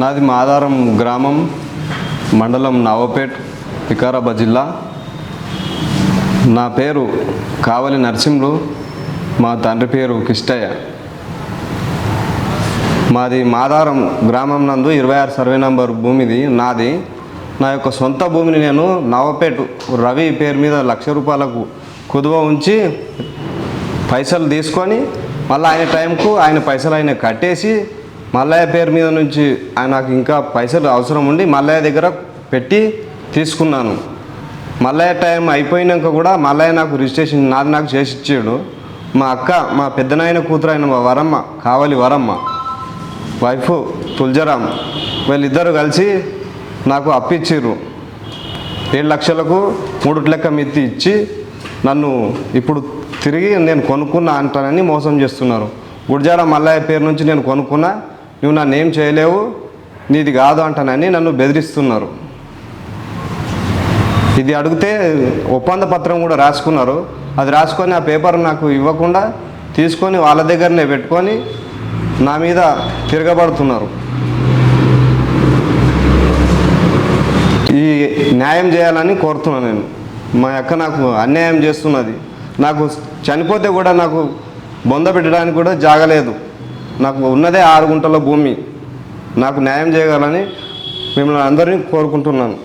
నాది మాదారం గ్రామం మండలం నవపేట్ వికారాబాద్ జిల్లా. నా పేరు కావలి నరసింహులు మా తండ్రి పేరు కిష్టయ్య. మాది మాదారం గ్రామం నందు ఇరవై ఆరు సర్వే నంబర్ భూమిది నాది. నా యొక్క సొంత భూమిని నేను నవపేట రవి పేరు మీద లక్ష రూపాయలకు కుదువ ఉంచి పైసలు తీసుకొని మళ్ళీ ఆయన టైంకు ఆయన పైసలు ఆయన కట్టేసి మల్లయ్య పేరు మీద నుంచి ఆయనకు నాకు ఇంకా పైసలు అవసరం ఉండి మల్లయ్య దగ్గర పెట్టి తీసుకున్నాను. మల్లయ్య టైం అయిపోయినాక కూడా మల్లయ్య నాకు రిజిస్ట్రేషన్ నాది నాకు చేసి ఇచ్చాడు. మా అక్క మా పెద్దనాయన కూతురు అయిన మా వరమ్మ కావాలి వరమ్మ వైఫ్ తులజరామ్ వీళ్ళిద్దరూ కలిసి నాకు అప్పిచ్చిర్రు. ఏడు లక్షలకు మూడు లెక్క మిత్తి ఇచ్చి నన్ను ఇప్పుడు తిరిగి నేను కొనుక్కున్నా అంటానని మోసం చేస్తున్నారు. గుడిజాడ మల్లయ్య పేరు నుంచి నేను కొనుక్కున్నా నువ్వు నన్ను ఏం చేయలేవు నీది కాదు అంటానని నన్ను బెదిరిస్తున్నారు. ఇది అడిగితే ఒప్పంద పత్రం కూడా రాసుకున్నారు. అది రాసుకొని ఆ పేపర్ నాకు ఇవ్వకుండా తీసుకొని వాళ్ళ దగ్గరనే పెట్టుకొని నా మీద తిరగబడుతున్నారు. న్యాయం చేయాలని కోరుతున్నాను నేను. మా అక్క నాకు అన్యాయం చేస్తున్నది. నాకు చనిపోతే కూడా నాకు బొంద పెట్టడానికి కూడా జాగలేదు. నాకు ఉన్నదే ఆరు గుంటల భూమి. నాకు న్యాయం చేయగలని మిమ్మల్ని అందరినీ కోరుకుంటున్నాను.